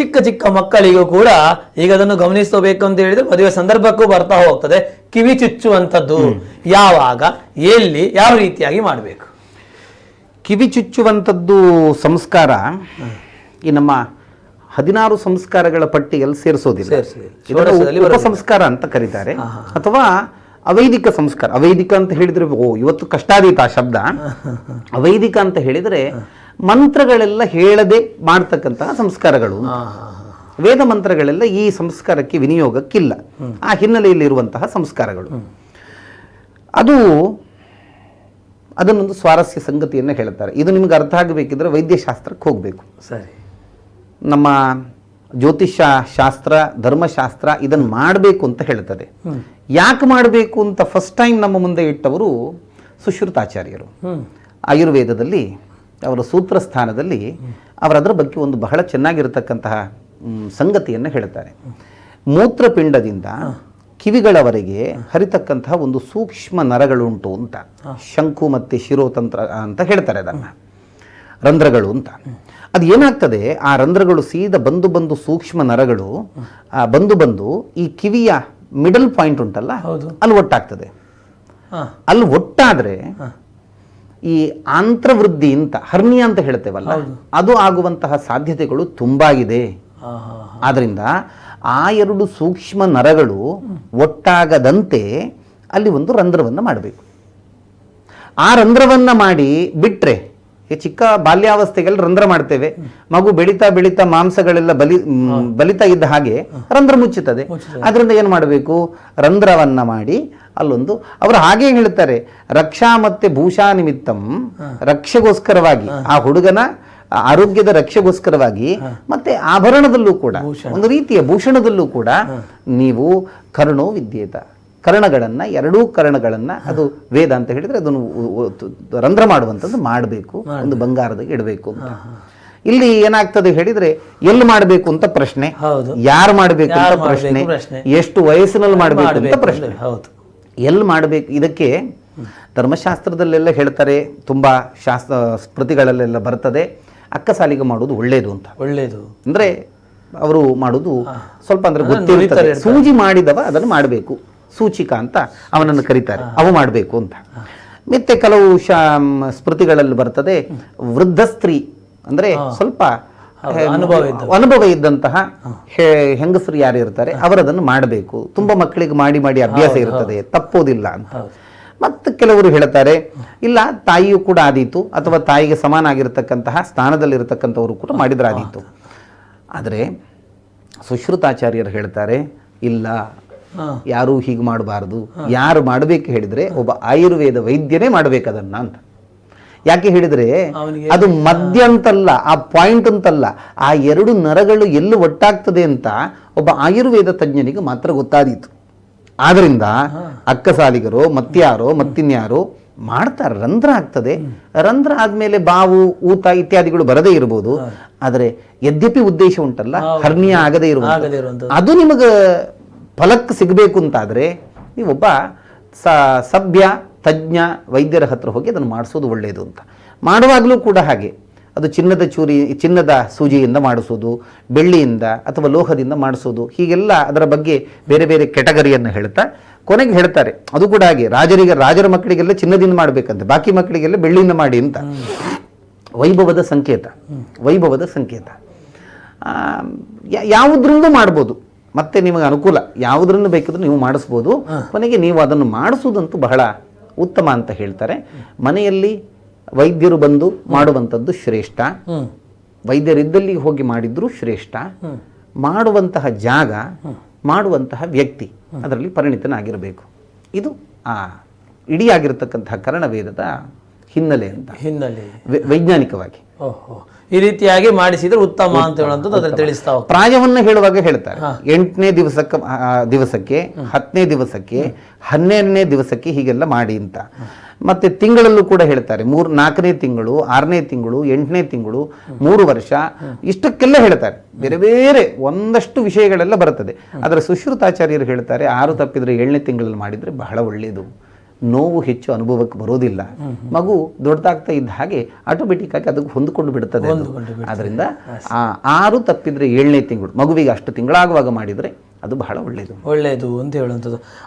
ಚಿಕ್ಕ ಚಿಕ್ಕ ಮಕ್ಕಳಿಗೂ ಕೂಡ ಈಗ ಅದನ್ನು ಗಮನಿಸಬೇಕು ಅಂತ ಹೇಳಿದ್ರೆ ಮದುವೆ ಸಂದರ್ಭಕ್ಕೂ ಬರ್ತಾ ಹೋಗ್ತದೆ. ಕಿವಿ ಚುಚ್ಚುವಂಥದ್ದು ಯಾವಾಗ ಎಲ್ಲಿ ಯಾವ ರೀತಿಯಾಗಿ ಮಾಡಬೇಕು? ಕಿವಿ ಚುಚ್ಚುವಂಥದ್ದು ಸಂಸ್ಕಾರ ಈ ನಮ್ಮ ಹದಿನಾರು ಸಂಸ್ಕಾರಗಳ ಪಟ್ಟಿಯಲ್ಲಿ ಸೇರಿಸೋದಿಲ್ಲ. ಸಂಸ್ಕಾರ ಅಂತ ಕರೀತಾರೆ. ಅಥವಾ ಅವೈದಿಕ ಸಂಸ್ಕಾರ. ಅವೈದಿಕ ಅಂತ ಹೇಳಿದ್ರೆ ಓ ಇವತ್ತು ಕಷ್ಟಾದೀತ ಆ ಶಬ್ದ. ಅವೈದಿಕ ಅಂತ ಹೇಳಿದ್ರೆ ಮಂತ್ರಗಳೆಲ್ಲ ಹೇಳದೆ ಮಾಡ್ತಕ್ಕಂತಹ ಸಂಸ್ಕಾರಗಳು. ವೇದ ಮಂತ್ರಗಳೆಲ್ಲ ಈ ಸಂಸ್ಕಾರಕ್ಕೆ ವಿನಿಯೋಗಕ್ಕಿಲ್ಲ. ಆ ಹಿನ್ನೆಲೆಯಲ್ಲಿರುವಂತಹ ಸಂಸ್ಕಾರಗಳು. ಅದು ಅದನ್ನೊಂದು ಸ್ವಾರಸ್ಯ ಸಂಗತಿಯನ್ನು ಹೇಳ್ತಾರೆ. ಇದು ನಿಮ್ಗೆ ಅರ್ಥ ಆಗಬೇಕಿದ್ರೆ ವೈದ್ಯಶಾಸ್ತ್ರಕ್ಕೆ ಹೋಗಬೇಕು. ಸರಿ. ನಮ್ಮ ಜ್ಯೋತಿಷ್ಯ ಶಾಸ್ತ್ರ ಧರ್ಮಶಾಸ್ತ್ರ ಇದನ್ನು ಮಾಡಬೇಕು ಅಂತ ಹೇಳ್ತದೆ. ಯಾಕೆ ಮಾಡಬೇಕು ಅಂತ ಫಸ್ಟ್ ಟೈಮ್ ನಮ್ಮ ಮುಂದೆ ಇಟ್ಟವರು ಸುಶ್ರುತಾಚಾರ್ಯರು. ಆಯುರ್ವೇದದಲ್ಲಿ ಅವರ ಸೂತ್ರ ಸ್ಥಾನದಲ್ಲಿ ಅವರದರ ಬಗ್ಗೆ ಒಂದು ಬಹಳ ಚೆನ್ನಾಗಿರತಕ್ಕಂತಹ ಸಂಗತಿಯನ್ನು ಹೇಳ್ತಾರೆ. ಮೂತ್ರಪಿಂಡದಿಂದ ಕಿವಿಗಳವರೆಗೆ ಹರಿತಕ್ಕಂತಹ ಒಂದು ಸೂಕ್ಷ್ಮ ನರಗಳುಂಟು ಅಂತ. ಶಂಕು ಮತ್ತು ಶಿರೋತಂತ್ರ ಅಂತ ಹೇಳ್ತಾರೆ ಅದನ್ನು. ರಂಧ್ರಗಳು ಅಂತ. ಅದು ಏನಾಗ್ತದೆ ಆ ರಂಧ್ರಗಳು ಸೀದ ಬಂದು ಬಂದು ಸೂಕ್ಷ್ಮ ನರಗಳು ಆ ಬಂದು ಬಂದು ಈ ಕಿವಿಯ ಮಿಡಲ್ ಪಾಯಿಂಟ್ ಉಂಟಲ್ಲ? ಅಲ್ಲಿ ಒಟ್ಟಾಗ್ತದೆ. ಅಲ್ಲಿ ಒಟ್ಟಾದ್ರೆ ಈ ಆಂತ್ರವೃದ್ಧಿ ಅಂತ ಹರ್ನಿಯ ಅಂತ ಹೇಳ್ತೇವಲ್ಲ ಅದು ಆಗುವಂತಹ ಸಾಧ್ಯತೆಗಳು ತುಂಬಾ ಇದೆ. ಆದ್ರಿಂದ ಆ ಎರಡು ಸೂಕ್ಷ್ಮ ನರಗಳು ಒಟ್ಟಾಗದಂತೆ ಅಲ್ಲಿ ಒಂದು ರಂಧ್ರವನ್ನು ಮಾಡಬೇಕು. ಆ ರಂಧ್ರವನ್ನು ಮಾಡಿ ಬಿಟ್ಟರೆ ಈ ಚಿಕ್ಕ ಬಾಲ್ಯಾವಸ್ಥೆಗೆಲ್ಲ ರಂಧ್ರ ಮಾಡ್ತೇವೆ. ಮಗು ಬೆಳೀತಾ ಬೆಳೀತಾ ಮಾಂಸಗಳೆಲ್ಲ ಬಲಿ ಬಲಿತಾ ಇದ್ದ ಹಾಗೆ ರಂಧ್ರ ಮುಚ್ಚುತ್ತದೆ. ಅದರಿಂದ ಏನು ಮಾಡಬೇಕು? ರಂಧ್ರವನ್ನು ಮಾಡಿ ಅಲ್ಲೊಂದು. ಅವರು ಹಾಗೆ ಹೇಳ್ತಾರೆ? ರಕ್ಷಾ ಮತ್ತೆ ಭೂಷಾ ನಿಮಿತ್ತಂ ರಕ್ಷೆಗೋಸ್ಕರವಾಗಿ. ಆ ಹುಡುಗನ ಆರೋಗ್ಯದ ರಕ್ಷೆಗೋಸ್ಕರವಾಗಿ ಮತ್ತೆ ಆಭರಣದಲ್ಲೂ ಕೂಡ ಒಂದು ರೀತಿಯ ಭೂಷಣದಲ್ಲೂ ಕೂಡ ನೀವು ಕರ್ಣೋ ವಿದ್ಯೇತ. ಕರ್ಣಗಳನ್ನ ಎರಡೂ ಕರ್ಣಗಳನ್ನ ಅದು ವೇದ ಅಂತ ಹೇಳಿದ್ರೆ ಅದನ್ನು ರಂಧ್ರ ಮಾಡುವಂಥದ್ದು ಮಾಡಬೇಕು ಒಂದು ಬಂಗಾರದ ಇಡಬೇಕು ಅಂತ. ಇಲ್ಲಿ ಏನಾಗ್ತದೆ ಹೇಳಿದ್ರೆ ಎಲ್ಲಿ ಮಾಡಬೇಕು ಅಂತ ಪ್ರಶ್ನೆ. ಯಾರು ಮಾಡಬೇಕು ಅಂತ ಪ್ರಶ್ನೆ. ಎಷ್ಟು ವಯಸ್ಸಿನಲ್ಲಿ ಮಾಡಬೇಕು ಅಂತ ಪ್ರಶ್ನೆ. ಹೌದು. ಎಲ್ಲಿ ಮಾಡಬೇಕು? ಇದಕ್ಕೆ ಧರ್ಮಶಾಸ್ತ್ರದಲ್ಲೆಲ್ಲ ಹೇಳ್ತಾರೆ ತುಂಬಾ ಶಾಸ್ತ್ರ ಸ್ಮೃತಿಗಳಲ್ಲೆಲ್ಲ ಬರ್ತದೆ. ಅಕ್ಕ ಸಾಲಿಗೆ ಮಾಡೋದು ಒಳ್ಳೆಯದು ಅಂತ. ಒಳ್ಳೇದು. ಅಂದ್ರೆ ಅವರು ಮಾಡೋದು ಸ್ವಲ್ಪ ಅಂದ್ರೆ ಇರ್ತಾರೆ. ಸೂಜಿ ಮಾಡಿದವ ಅದನ್ನು ಮಾಡಬೇಕು. ಸೂಚಿಕ ಅಂತ ಅವನನ್ನು ಕರೀತಾರೆ. ಅವು ಮಾಡಬೇಕು ಅಂತ. ಮತ್ತೆ ಕೆಲವು ಶಾ ಸ್ಮೃತಿಗಳಲ್ಲಿ ಬರ್ತದೆ ವೃದ್ಧ ಸ್ತ್ರೀ ಅಂದ್ರೆ ಸ್ವಲ್ಪ ಅನುಭವ ಇದ್ದಂತಹ ಹೆಂಗಸರು ಯಾರು ಇರ್ತಾರೆ ಅವರದನ್ನು ಮಾಡಬೇಕು. ತುಂಬಾ ಮಕ್ಕಳಿಗೆ ಮಾಡಿ ಮಾಡಿ ಅಭ್ಯಾಸ ಇರ್ತದೆ ತಪ್ಪೋದಿಲ್ಲ ಅಂತ. ಮತ್ತು ಕೆಲವರು ಹೇಳ್ತಾರೆ ಇಲ್ಲ ತಾಯಿಯು ಕೂಡ ಆದೀತು ಅಥವಾ ತಾಯಿಗೆ ಸಮಾನ ಆಗಿರತಕ್ಕಂತಹ ಸ್ಥಾನದಲ್ಲಿರತಕ್ಕಂಥವರು ಕೂಡ ಮಾಡಿದ್ರೆ ಆದೀತು ಆದರೆ ಸುಶ್ರುತಾಚಾರ್ಯರು ಹೇಳ್ತಾರೆ ಇಲ್ಲ ಯಾರು ಯಾರೂ ಹೀಗೆ ಮಾಡಬಾರದು. ಯಾರು ಮಾಡಬೇಕು ಹೇಳಿದ್ರೆ ಒಬ್ಬ ಆಯುರ್ವೇದ ವೈದ್ಯನೇ ಮಾಡಬೇಕು ಅದನ್ನ ಅಂತ. ಯಾಕೆ ಹೇಳಿದ್ರೆ ಅದು ಮಧ್ಯ ಅಂತಲ್ಲ ಆ ಪಾಯಿಂಟ್ ಅಂತಲ್ಲ. ಆ ಎರಡು ನರಗಳು ಎಲ್ಲಿ ಒಟ್ಟಾಗ್ತದೆ ಅಂತ ಒಬ್ಬ ಆಯುರ್ವೇದ ತಜ್ಞನಿಗೆ ಮಾತ್ರ ಗೊತ್ತಾದೀತು. ಆದ್ರಿಂದ ಅಕ್ಕಸಾಲಿಗರು ಮತ್ಯಾರೋ ಮತ್ತಿನ್ಯಾರೋ ಮಾಡ್ತಾರೆ ರಂಧ್ರ ಆಗ್ತದೆ. ರಂಧ್ರ ಆದ್ಮೇಲೆ ಬಾವು ಊತ ಇತ್ಯಾದಿಗಳು ಬರದೇ ಇರಬಹುದು ಆದರೆ ಯದ್ಯಪಿ ಉದ್ದೇಶ ಉಂಟಲ್ಲ ಹರ್ನಿಯ ಆಗದೇ ಇರಬಹುದು ಅದು ನಿಮಗೆ ಫಲಕ್ಕೆ ಸಿಗಬೇಕು ಅಂತಾದರೆ ನೀವೊಬ್ಬ ಸ ಸಭ್ಯ ತಜ್ಞ ವೈದ್ಯರ ಹತ್ರ ಹೋಗಿ ಅದನ್ನು ಮಾಡಿಸೋದು ಒಳ್ಳೆಯದು ಅಂತ. ಮಾಡುವಾಗಲೂ ಕೂಡ ಹಾಗೆ. ಅದು ಚಿನ್ನದ ಚೂರಿ ಚಿನ್ನದ ಸೂಜಿಯಿಂದ ಮಾಡಿಸೋದು ಬೆಳ್ಳಿಯಿಂದ ಅಥವಾ ಲೋಹದಿಂದ ಮಾಡಿಸೋದು ಹೀಗೆಲ್ಲ ಅದರ ಬಗ್ಗೆ ಬೇರೆ ಬೇರೆ ಕೆಟಗರಿಯನ್ನು ಹೇಳ್ತಾ ಕೊನೆಗೆ ಹೇಳ್ತಾರೆ ಅದು ಕೂಡ ಹಾಗೆ. ರಾಜರಿಗೆ ರಾಜರ ಮಕ್ಕಳಿಗೆಲ್ಲ ಚಿನ್ನದಿಂದ ಮಾಡಬೇಕಂತೆ ಬಾಕಿ ಮಕ್ಕಳಿಗೆಲ್ಲ ಬೆಳ್ಳಿಯಿಂದ ಮಾಡಿ ಅಂತ. ವೈಭವದ ಸಂಕೇತ ವೈಭವದ ಸಂಕೇತ. ಯಾವುದ್ರಿಂದ ಮಾಡ್ಬೋದು. ಮತ್ತೆ ನಿಮಗೆ ಅನುಕೂಲ ಯಾವುದರಿಂದ ಬೇಕಿದ್ರೂ ನೀವು ಮಾಡಿಸ್ಬೋದು. ಕೊನೆಗೆ ನೀವು ಅದನ್ನು ಮಾಡಿಸೋದಂತೂ ಬಹಳ ಉತ್ತಮ ಅಂತ ಹೇಳ್ತಾರೆ. ಮನೆಯಲ್ಲಿ ವೈದ್ಯರು ಬಂದು ಮಾಡುವಂಥದ್ದು ಶ್ರೇಷ್ಠ. ವೈದ್ಯರಿದ್ದಲ್ಲಿ ಹೋಗಿ ಮಾಡಿದ್ರು ಶ್ರೇಷ್ಠ. ಮಾಡುವಂತಹ ಜಾಗ ಮಾಡುವಂತಹ ವ್ಯಕ್ತಿ ಅದರಲ್ಲಿ ಪರಿಣಿತನಾಗಿರಬೇಕು. ಇದು ಆ ಇಡೀ ಆಗಿರತಕ್ಕಂತಹ ಕರ್ಣವೇದದ ಹಿನ್ನೆಲೆ ಅಂತ. ಹಿನ್ನೆಲೆ. ವೈಜ್ಞಾನಿಕವಾಗಿ. ಈ ರೀತಿಯಾಗಿ ಮಾಡಿಸಿದ್ರೆ ಉತ್ತಮ ಅಂತ ಹೇಳುವಂಥದ್ದು ಅದನ್ನ ತಿಳಿಸ್ತಾ ಪ್ರಾಯವನ್ನು ಹೇಳುವಾಗ ಹೇಳ್ತಾರೆ. ಎಂಟನೇ ದಿವಸಕ್ಕೆ ದಿವಸಕ್ಕೆ ಹತ್ತನೇ ದಿವಸಕ್ಕೆ ಹನ್ನೆರಡನೇ ದಿವಸಕ್ಕೆ ಹೀಗೆಲ್ಲ ಮಾಡಿ ಅಂತ. ಮತ್ತೆ ತಿಂಗಳಲ್ಲೂ ಕೂಡ ಹೇಳ್ತಾರೆ. ಮೂರು ನಾಲ್ಕನೇ ತಿಂಗಳು ಆರನೇ ತಿಂಗಳು ಎಂಟನೇ ತಿಂಗಳು ಮೂರು ವರ್ಷ ಇಷ್ಟಕ್ಕೆಲ್ಲ ಹೇಳ್ತಾರೆ. ಬೇರೆ ಬೇರೆ ಒಂದಷ್ಟು ವಿಷಯಗಳೆಲ್ಲ ಬರ್ತದೆ. ಆದರೆ ಸುಶ್ರುತಾಚಾರ್ಯರು ಹೇಳ್ತಾರೆ ಆರು ತಪ್ಪಿದ್ರೆ ಏಳನೇ ತಿಂಗಳಲ್ಲಿ ಮಾಡಿದ್ರೆ ಬಹಳ ಒಳ್ಳೆಯದು. ನೋವು ಹೆಚ್ಚು ಅನುಭವಕ್ಕೆ ಬರೋದಿಲ್ಲ. ಮಗು ದೊಡ್ಡದಾಗ್ತಾ ಇದ್ದ ಹಾಗೆ ಆಟೋಮೆಟಿಕ್ ಆಗಿ ಅದಕ್ಕೆ ಹೊಂದಿಕೊಂಡು ಬಿಡುತ್ತದೆ ಅದರಿಂದ ಆರು ತಪ್ಪಿದ್ರೆ ಏಳನೇ ತಿಂಗಳು ಮಗುವಿಗೆ ಅಷ್ಟು ತಿಂಗಳಾಗುವಾಗ ಮಾಡಿದ್ರೆ ಅದು ಬಹಳ ಒಳ್ಳೆಯದು ಒಳ್ಳೆಯದು ಅಂತ ಹೇಳುವಂಥದ್ದು.